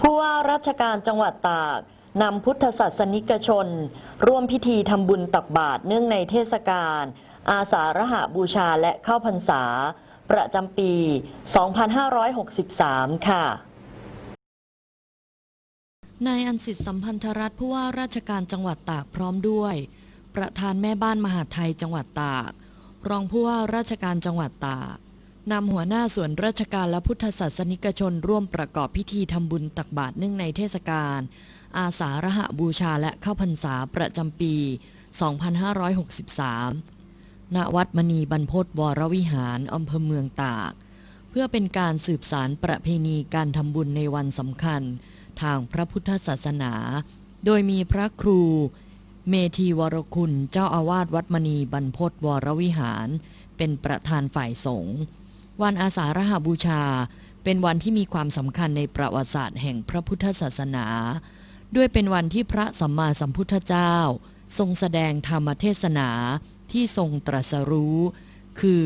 ผู้ว่าราชการจังหวัดตากนำพุทธศาสนิกชน ร่วมพิธีทำบุญตักบาตรเนื่องในเทศกาลอาสาฬหบูชาและเข้าพรรษา ประจำปี 2563 ค่ะนายอันสิทธิสัมพันธรัฐผู้ว่าราชการจังหวัดตากพร้อมด้วย ประธานแม่บ้านมหาไทยจังหวัดตาก รองผู้ว่าราชการจังหวัดตาก นำหัวหน้าส่วนราชการและพุทธศาสนิกชนร่วมประกอบพิธีทำบุญตักบาตรเนื่องในเทศกาลอาสาฬหบูชาและเข้าพรรษาประจำปี 2563 ณ วัดมณีบรรพตวรวิหารอำเภอเมืองตาก เพื่อเป็นการสืบสารประเพณีการทำบุญในวันสำคัญ ทางพระพุทธศาสนา โดยมีพระครู เมธีวรคุณเจ้าอาวาสวัดมณีบรรพตวรวิหาร เป็นประธานฝ่ายสงฆ์ วันอาสาฬหบูชา เป็นวันที่มีความสำคัญในประวัติศาสตร์แห่งพระพุทธศาสนา ด้วยเป็นวันที่พระสัมมาสัมพุทธเจ้า ทรงแสดงธรรมเทศนาที่ทรงตรัสรู้ คือ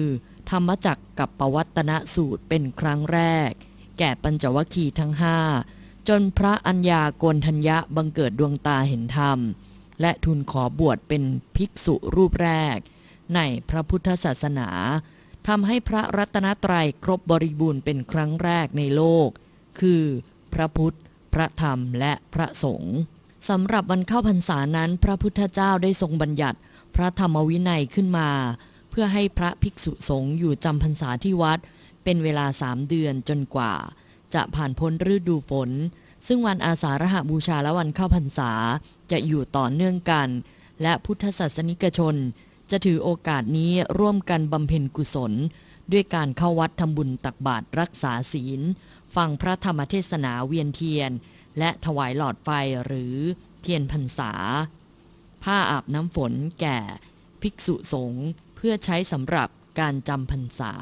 ธรรมจักกับปวัตนสูตรเป็นครั้งแรก แก่ปัญจวัคคีย์ทั้งห้าจนพระอัญญาโกนทัญญะบังเกิดดวงตาเห็นธรรม และทูลขอบวชเป็นภิกษุรูปแรก ในพระพุทธศาสนา ทำให้พระรัตนตรัยครบบริบูรณ์เป็นครั้งแรกในโลก คือพระพุทธ พระธรรม และพระสงฆ์สำหรับวันเข้าพรรษานั้น พระพุทธเจ้าได้ทรงบัญญัติ พระธรรมวินัยขึ้นมา เพื่อให้พระภิกษุสงฆ์อยู่จำพรรษาที่วัด เป็นเวลาสามเดือนจนกว่า จะผ่านพ้นฤดูฝน ซึ่งวันอาสาฬหบูชาและวันเข้าพรรษาจะอยู่ต่อเนื่องกัน และพุทธศาสนิกชน จะถือโอกาสนี้ร่วมกันบำเพ็ญกุศล ด้วยการเข้าวัดทำบุญตักบาตรรักษาศีล ฟังพระธรรมเทศนาเวียนเทียน และถวายหลอดไฟหรือเทียนพรรษา ผ้าอาบน้ำฝนแก่ ภิกษุสงฆ์เพื่อใช้สำหรับการจำพรรษา